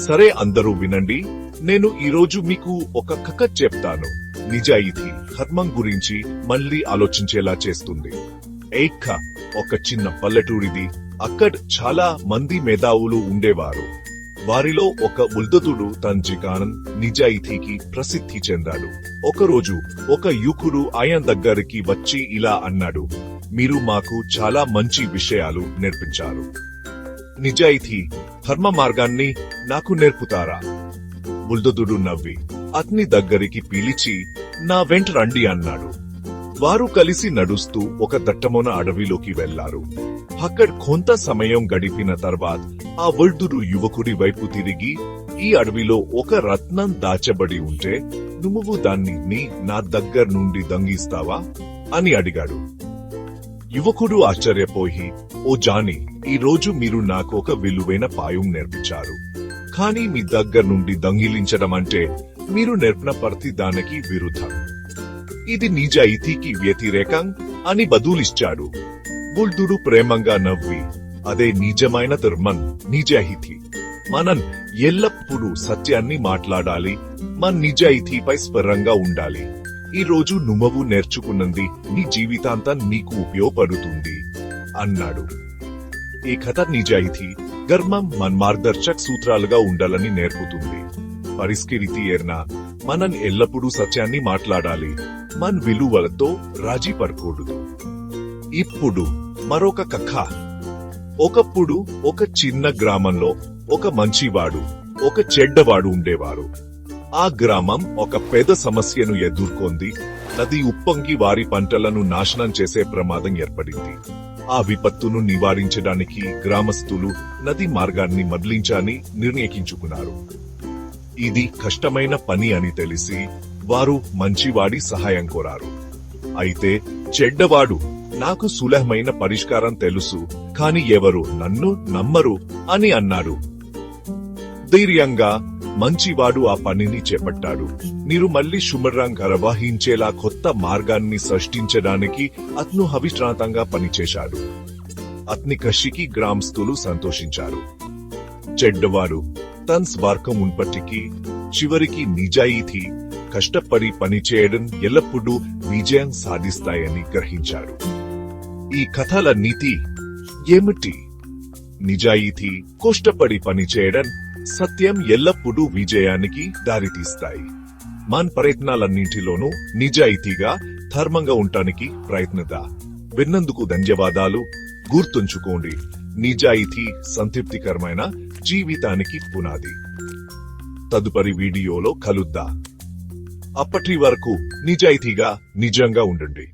సరే అందరూ వినండి నేను ఈరోజు మీకు ఒక కథ చెప్తాను. నిజాయితీ ధర్మం గురించి మళ్ళీ ఆలోచించేలా చేస్తుంది. ఏక్క ఒక చిన్న పల్లెటూరిది. అక్కడ చాలా మంది మేధావులు ఉండేవారు. వారిలో ఒక ఉల్దతుడు తన నిజాయితీకి ప్రసిద్ధి చెందాడు. ఒకరోజు ఒక యువకుడు ఆయన దగ్గరికి వచ్చి ఇలా అన్నాడు మీరు మాకు చాలా మంచి విషయాలు నేర్పించారు. నిజాయితీ ధర్మ మార్గాన్ని నాకు నేర్పుతారా? బుల్దదుడు నవ్వి అతని దగ్గరికి పీలిచి నా వెంట రండి అన్నాడు. వారు కలిసి నడుస్తూ ఒక దట్టమున అడవిలోకి వెళ్ళారు. అక్కడ కొంత సమయం గడిపిన తర్వాత ఆ వృద్ధుడు యువకుడి వైపు తిరిగి ఈ అడవిలో ఒక రత్నం దాచబడి ఉంటే నువ్వు దాన్ని నీ నా దగ్గర నుండి దంగిస్తావా? అని అడిగాడు. యువకుడు ఆశ్చర్యపోయి ఓ జాని ఈ రోజు మీరు నాకు ఒక విలువైన పాయం నేర్పించారు. కానీ మీ దగ్గర నుండి దొంగిలించడం అంటే మీరు నేర్పిన ప్రతి దానికి విరుద్ధం. ఇది నిజాయితీకి వ్యతిరేకం అని బదులిచ్చాడు. బుల్దుడు ప్రేమంగా నవ్వి అదే నిజమైన ధర్మం నిజాయితీ మనం ఎల్లప్పుడూ సత్యాన్ని మాట్లాడాలి మన నిజాయితీపై స్పరంగా ఉండాలి. ఈ రోజు నువ్వు నేర్చుకున్నది నీ జీవితాంతం నీకు ఉపయోగపడుతుంది అన్నాడు. కథ నిజాయితీ గర్మం మన మార్గదర్శక సూత్రాలుగా ఉండాలని నేర్పుతుంది. పరిస్కిరితి ఏర్న మనం ఎల్లప్పుడూ సత్యాన్ని మాట్లాడాలి మన విలువలతో రాజీ పడకూడదు. ఇప్పుడు మరొక కథ. ఒకప్పుడు ఒక చిన్న గ్రామంలో ఒక మంచివాడు ఒక చెడ్డవాడు ఉండేవారు. ఆ గ్రామం ఒక పెద్ద సమస్యను ఎదుర్కొంది నది ఉప్పొంగి వారి పంటలను నాశనం చేసే ప్రమాదం ఏర్పడింది. ఆ విపత్తును నివారించడానికి గ్రామస్తులు నది మార్గాన్ని మదిలించాలని నిర్ణయించుకున్నారు. ఇది కష్టమైన పని అని తెలిసి వారు మంచివాడి సహాయం కోరారు. అయితే చెడ్డవాడు నాకు సులభమైన పరిష్కారం తెలుసు కాని ఎవరు నన్ను నమ్మరు అని అన్నాడు. ధైర్యంగా మంచివాడు ఆ పనిని చేపట్టాడు. మీరు మళ్ళీ శుభ్రంగా ప్రవహించేలా కొత్త మార్గాన్ని సృష్టించడానికి అతను అవిశ్రాంతంగా పనిచేశాడు. అతని కృషికి గ్రామస్తులు సంతోషించారు. చెడ్డవారు తన స్వార్థం ఉన్నప్పటికీ చివరికి నిజాయితీ కష్టపడి పనిచేయడం ఎల్లప్పుడూ విజయం సాధిస్తాయని గ్రహించారు ఈ కథల నీతి ఏమిటి? నిజాయితీ కష్టపడి పనిచేయడం సత్యం ఎల్లప్పుడూ విజయానికి దారితీస్తాయి. మన ప్రయత్నాలన్నింటిలోనూ నిజాయితీగా ధర్మంగా ఉండటానికి ప్రయత్నదా? విన్నందుకు ధన్యవాదాలు. గుర్తుంచుకోండి నిజాయితీ సంతృప్తికరమైన జీవితానికి పునాది. తదుపరి వీడియోలో కలుద్దా. అప్పటి వరకు నిజాయితీగా నిజంగా ఉండండి.